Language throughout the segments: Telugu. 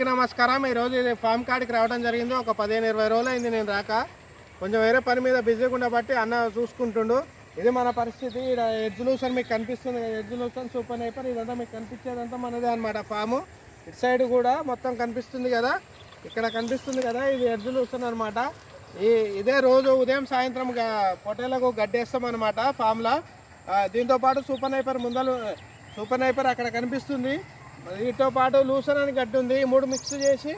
అందరికీ నమస్కారం. ఈరోజు ఇది ఫామ్ కాడికి రావడం జరిగింది. ఒక పదిహేను ఇరవై రోజులు అయింది నేను రాక. కొంచెం వేరే పని మీద బిజీగా ఉండబట్టి అన్న చూసుకుంటుండు. ఇది మన పరిస్థితి. ఇక్కడ ఎడ్జులూషన్ మీకు కనిపిస్తుంది కదా. ఎడ్జులూషన్ సూపర్ నైపర్ ఇదంతా మీకు కనిపించేదంతా మనదే అనమాట ఫాము. ఇటు సైడ్ కూడా మొత్తం కనిపిస్తుంది కదా. ఇక్కడ కనిపిస్తుంది కదా ఇది ఎడ్జులూషన్ అనమాట ఈ ఇదే రోజు ఉదయం సాయంత్రం గా- గడ్డేస్తాం అనమాట ఫామ్లో. దీంతో పాటు సూపర్ నైపర్ ముందలు సూపర్ నైపర్ అక్కడ కనిపిస్తుంది. వీటితో పాటు లూసన్ అని గడ్డి ఉంది. మూడు మిక్స్ చేసి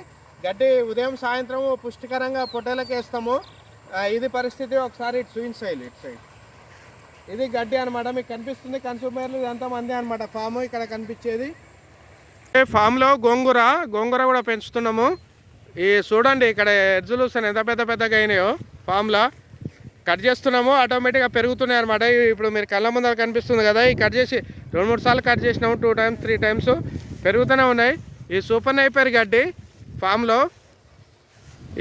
గడ్డి ఉదయం సాయంత్రం పుష్టికరంగా పొట్టేలకు వేస్తాము. ఇది పరిస్థితి ఒకసారి ఇటు చూపించాలి ఇటు సైడ్. ఇది గడ్డి అనమాట మీకు కనిపిస్తుంది కన్సూమర్లు ఇదంతా మంది అనమాట ఫామ్ ఇక్కడ కనిపించేది. ఫామ్లో గోంగూర గోంగూర కూడా పెంచుతున్నాము. ఈ చూడండి ఇక్కడ ఎడ్జులూసన్ ఎంత పెద్ద పెద్దగా అయినాయో ఫామ్లో. కట్ చేస్తున్నాము ఆటోమేటిక్గా పెరుగుతున్నాయి అనమాట ఇప్పుడు మీరు కళ్ళ ముందర కనిపిస్తుంది కదా ఈ కట్ చేసి రెండు మూడు సార్లు కట్ చేసినాము టూ టైమ్స్ త్రీ టైమ్స్. పెరుగుతూనే ఉన్నాయి. ఈ సూపర్ నైపర్ గడ్డి ఫామ్లో.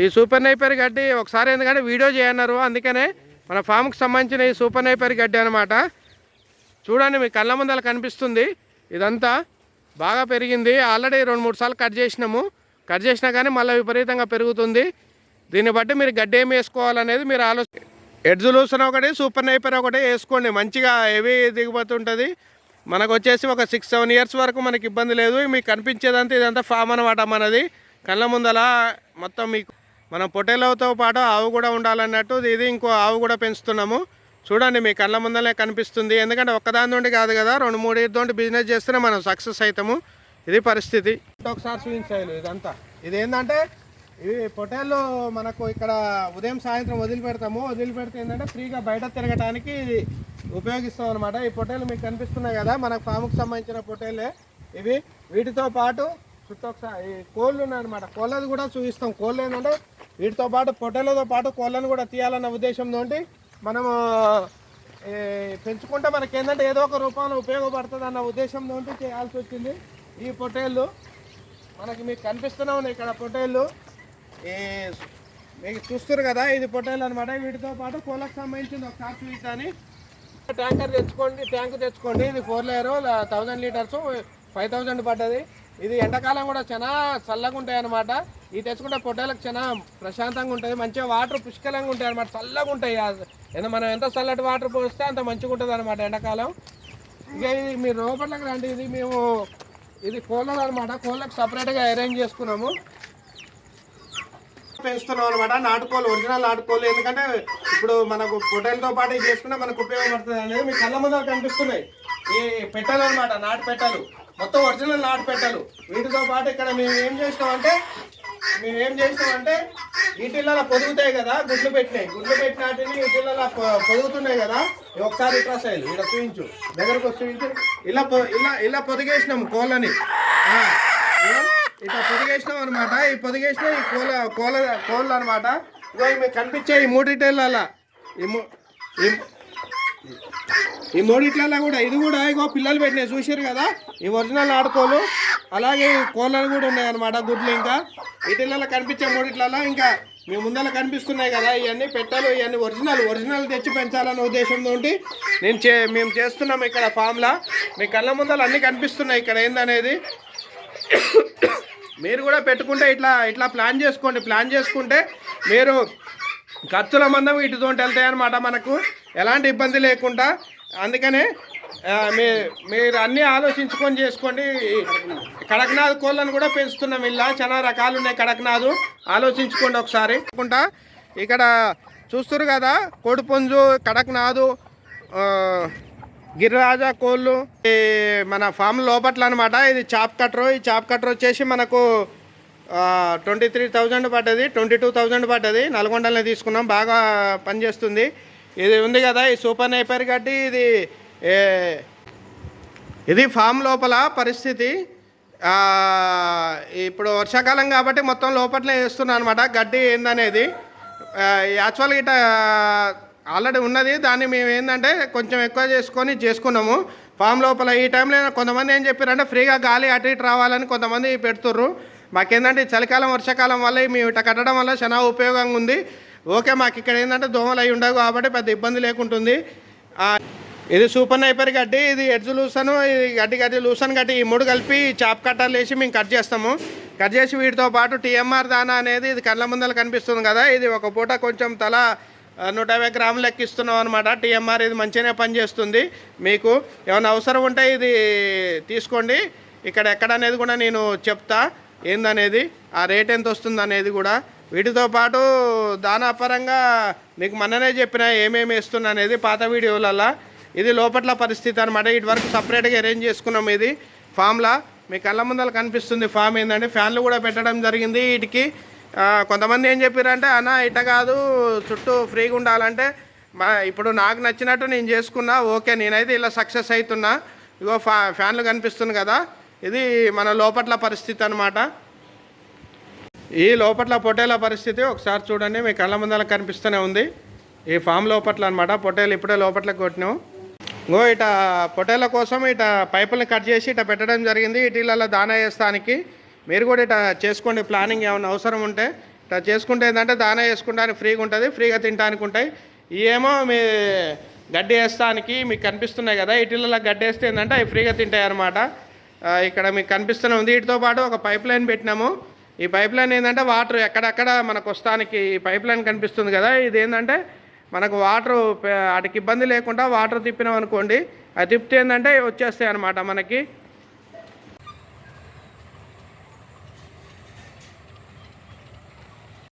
ఈ సూపర్ నైపర్ గడ్డి ఒకసారి ఎందుకంటే వీడియో చేయన్నారు. అందుకనే మన ఫామ్కి సంబంధించిన ఈ సూపర్ నైపర్ గడ్డి అనమాట చూడండి మీ కళ్ళ ముందల కనిపిస్తుంది. ఇదంతా బాగా పెరిగింది. ఆల్రెడీ రెండు మూడు సార్లు కట్ చేసినాము. కట్ చేసినా కానీ మళ్ళీ విపరీతంగా పెరుగుతుంది. దీన్ని బట్టి మీరు గడ్డి ఏమి వేసుకోవాలనేది మీరు ఆలోచన ఎడ్జులూసన్ ఒకటి సూపర్ నైపర్ ఒకటి వేసుకోండి. మంచిగా హెవీ దిగుబడి ఉంటుంది. మనకు వచ్చేసి ఒక సిక్స్ సెవెన్ ఇయర్స్ వరకు మనకి ఇబ్బంది లేదు. మీకు కనిపించేదంతా ఇదంతా ఫామ్ అనమాట మనది. కళ్ళ ముందల మొత్తం మీకు మనం పొటేలతో పాటు ఆవు కూడా ఉండాలన్నట్టు ఇది ఇంకో ఆవు కూడా పెంచుతున్నాము. చూడండి మీ కళ్ళ ముందలే కనిపిస్తుంది. ఎందుకంటే ఒక్కదాని నుండి కాదు కదా రెండు మూడు తోటి బిజినెస్ చేస్తేనే మనం సక్సెస్ అవుతాము ఇది పరిస్థితి. ఒకసారి చూపించాలి ఇదంతా. ఇది ఇవి పొటేళ్ళు మనకు ఇక్కడ ఉదయం సాయంత్రం వదిలిపెడతాము. వదిలిపెడితే ఏంటంటే ఫ్రీగా బయట తిరగటానికి ఇది ఉపయోగిస్తాం అనమాట ఈ పొట్టేలు మీకు కనిపిస్తున్నాయి కదా మనకు ఫామ్కి సంబంధించిన పొట్టేలే. ఇవి వీటితో పాటు చుట్టూ ఒకసారి ఈ కోళ్ళు ఉన్నాయన్నమాట. కోళ్ళది కూడా చూపిస్తాం. కోళ్ళు ఏంటంటే వీటితో పాటు పొట్టేలతో పాటు కోళ్ళను కూడా తీయాలన్న ఉద్దేశంతో మనము పెంచుకుంటే మనకి ఏంటంటే ఏదో ఒక రూపంలో ఉపయోగపడుతుంది అన్న ఉద్దేశంతో చేయాల్సి వచ్చింది ఈ పొట్టేళ్ళు. మనకి మీకు కనిపిస్తూనే ఉన్నాయి ఇక్కడ పొట్టేళ్ళు. ఈ మీకు చూస్తారు కదా ఇది పొట్టేళ్ళు అనమాట వీటితో పాటు కోళ్ళకు సంబంధించింది ఒక కార్ ట్యాంకర్ తెచ్చుకోండి ట్యాంక్ తెచ్చుకోండి. ఇది four layer thousand litres five thousand పడ్డది. ఇది ఎండాకాలం కూడా చాలా చల్లగా ఉంటాయి అనమాట ఇది తెచ్చుకుంటే పొట్టాలకు చాలా ప్రశాంతంగా ఉంటుంది మంచిగా వాటర్ పుష్కలంగా ఉంటాయి అనమాట చల్లగా ఉంటాయి. మనం ఎంత చల్లటి వాటర్ పోస్తే అంత మంచిగా ఉంటుంది అనమాట ఎండాకాలం. ఇక ఇది మీరు లోపలికి రండి. ఇది మేము ఇది కోళ్ళలు అనమాట కోళ్ళకు సపరేట్గా అరేంజ్ చేసుకున్నాము. పెంచుతున్నాం అనమాట నాటుకోలు ఒరిజినల్ నాటుకోలు ఎందుకంటే ఇప్పుడు మనకు పొట్టలతో పాటు చేసుకున్నా మనకు ఉపయోగపడుతుంది అనేది మీ కళ్ళ ముందర కనిపిస్తున్నాయి. ఈ పెట్టలు అనమాట నాటు పెట్టలు. మొత్తం ఒరిజినల్ నాటు పెట్టలు. వీటితో పాటు ఇక్కడ మేము ఏం చేసినామంటే మేము ఏం చేసినామంటే వీటిల్లో పొదుగుతాయి కదా గుడ్లు పెట్టినాయి. గుడ్లు పెట్టినాటిని వీటిల్లో పొదుగుతున్నాయి కదా. ఒకసారి ఇట్లా సైజు ఇక్కడ చూపించు దగ్గరకు వచ్చి చూపించు ఇలా పొ- ఇలా ఇలా పొదిగేసినాము కోళ్ళని. ఇట్లా పొదిగేసినాం అనమాట ఈ పొదిగేసిన ఈ కోళ్ళ కోళ్ళ కోళ్ళు అనమాట ఇగో మీకు కనిపించే ఈ మూడిట్ల ఈ మూడిట్లలో కూడా ఇది కూడా ఇగో పిల్లలు పెట్టినాయి చూసారు కదా? ఈ ఒరిజినల్ ఆడుకోలు అలాగే కోళ్ళలు కూడా ఉన్నాయి అనమాట గుడ్లు ఇంకా. వీటిలలో కనిపించే మూడిట్లలో ఇంకా మీ ముందర కనిపిస్తున్నాయి కదా ఇవన్నీ పెట్టాలి ఇవన్నీ ఒరిజినల్ ఒరిజినల్ తెచ్చి పెంచాలనే ఉద్దేశంతో నేను చే మేము చేస్తున్నాం ఇక్కడ ఫామ్లా. మీ కళ్ళ ముందర అన్నీ కనిపిస్తున్నాయి ఇక్కడ ఏందనేది? మీరు కూడా పెట్టుకుంటే ఇట్లా ఇట్లా ప్లాన్ చేసుకోండి ప్లాన్ చేసుకుంటే మీరు ఖర్చుల మందం ఇటుతోటి వెళ్తాయన్నమాట మనకు. ఎలాంటి ఇబ్బంది లేకుండా. అందుకనే మీ మీరు అన్నీ ఆలోచించుకొని చేసుకోండి. కడక్నాథ్ కోళ్ళను కూడా పెంచుతున్నాం ఇలా. చాలా రకాలు ఉన్నాయి కడక్నాథ్. ఆలోచించుకోండి ఒకసారి. అనుకుంటా ఇక్కడ చూస్తారు కదా కోడిపుంజు కడక్నాథు గిరిరాజా కోళ్ళు. మన ఫామ్ లోపట్ల అనమాట ఇది చాప్ కట్టర్ ఈ చాప్ కట్టర్ వచ్చేసి మనకు ట్వంటీ త్రీ థౌజండ్ పడ్డది. ట్వంటీ టూ థౌజండ్ పడ్డది. నల్గొండలనే తీసుకున్నాం. బాగా పనిచేస్తుంది. ఇది ఉంది కదా ఈ సూపర్ నైపర్ గడ్డి. ఇది ఇది ఫామ్ లోపల పరిస్థితి. ఇప్పుడు వర్షాకాలం కాబట్టి మొత్తం లోపట్లే వేస్తున్నాను అనమాట. గడ్డి ఏందనేది. యాక్చువల్గా ఇట ఆల్రెడీ ఉన్నది. దాన్ని మేము ఏంటంటే కొంచెం ఎక్కువ చేసుకొని చేసుకున్నాము. ఫామ్ లోపల ఈ టైంలో కొంతమంది ఏం చెప్పారంటే ఫ్రీగా గాలి అటు ఇటు రావాలని కొంతమంది పెడుతుర్రు. మాకేంటంటే చలికాలం వర్షాకాలం వల్ల మేము ఇట కట్టడం వల్ల చాలా ఉపయోగంగా ఉంది. ఓకే మాకు ఇక్కడ ఏంటంటే దోమలు అయి ఉండవు కాబట్టి పెద్ద ఇబ్బంది లేకుంటుంది. ఇది సూపర్ నైపర్ గడ్డి ఇది ఎడ్జు లూసను ఇది గడ్డి గడ్డి లూసన్ గడ్డి. ఈ మూడు కలిపి చాప్ కట్టర్లు వేసి మేము కట్ చేస్తాము. కట్ చేసి వీటితో పాటు టీఎంఆర్ దానా అనేది ఇది కళ్ళ ముందర కనిపిస్తుంది కదా. ఇది ఒక పూట కొంచెం తల నూట యాభై గ్రాములు లెక్కిస్తున్నాం అనమాట టీఎంఆర్ ఇది మంచిగానే పనిచేస్తుంది. మీకు ఏమైనా అవసరం ఉంటే ఇది తీసుకోండి. ఇక్కడ ఎక్కడ అనేది కూడా నేను చెప్తా. ఏందనేది? ఆ రేట్ ఎంత వస్తుంది అనేది కూడా. వీటితో పాటు దానాపరంగా మీకు మొన్ననే చెప్పిన ఏమేమి వేస్తున్నా అనేది పాత వీడియోలల్లో. ఇది లోపట్ల పరిస్థితి అనమాట ఇటు వరకు సపరేట్గా అరేంజ్ చేసుకున్నాం ఇది. ఫామ్లా. మీ కళ్ళ ముందర కనిపిస్తుంది ఫామ్ ఏంటంటే ఫ్యాన్లు కూడా పెట్టడం జరిగింది. వీటికి కొంతమంది ఏం చెప్పారంటే అన్న ఇట కాదు చుట్టూ ఫ్రీగా ఉండాలంటే మా ఇప్పుడు నాకు నచ్చినట్టు నేను చేసుకున్నా ఓకే నేనైతే ఇలా సక్సెస్ అవుతున్నా ఇగో ఫ్యా ఫ్యాన్లు కనిపిస్తుంది కదా ఇది మన లోపట్ల పరిస్థితి అనమాట ఈ లోపట్ల పొట్టేల పరిస్థితి ఒకసారి చూడండి మీ కళ్ళ ముందర కనిపిస్తూనే ఉంది. ఈ ఫామ్ లోపట్ల అనమాట పొట్టేలు ఇప్పుడే లోపట్ల కొట్టినాం. ఇంకో ఇట పొట్టేల కోసం ఇట పైపుల్ని కట్ చేసి ఇట పెట్టడం జరిగింది ఇటీలలో దాన వేస్తానికి మీరు కూడా ఇట్లా చేసుకోండి ప్లానింగ్ ఏమైనా అవసరం ఉంటే ఇట్లా చేసుకుంటే ఏంటంటే దానా వేసుకుంటానికి ఫ్రీగా ఉంటుంది ఫ్రీగా తినడానికి ఉంటాయి. ఏమో మీ గడ్డి వేస్తానికి మీకు కనిపిస్తున్నాయి కదా ఇటీలలో గడ్డి వేస్తే ఏంటంటే అవి ఫ్రీగా తింటాయి అనమాట ఇక్కడ మీకు కనిపిస్తూనే ఉంది. వీటితో పాటు ఒక పైప్ లైన్ పెట్టినాము. ఈ పైప్ లైన్ ఏంటంటే వాటర్ ఎక్కడెక్కడ మనకు వస్తానికి ఈ పైప్ లైన్ కనిపిస్తుంది కదా ఇది ఏంటంటే మనకు వాటర్ వాటికి ఇబ్బంది లేకుండా వాటర్ తిప్పినాం అనుకోండి అది తిప్పితే ఏంటంటే వచ్చేస్తాయి అనమాట మనకి.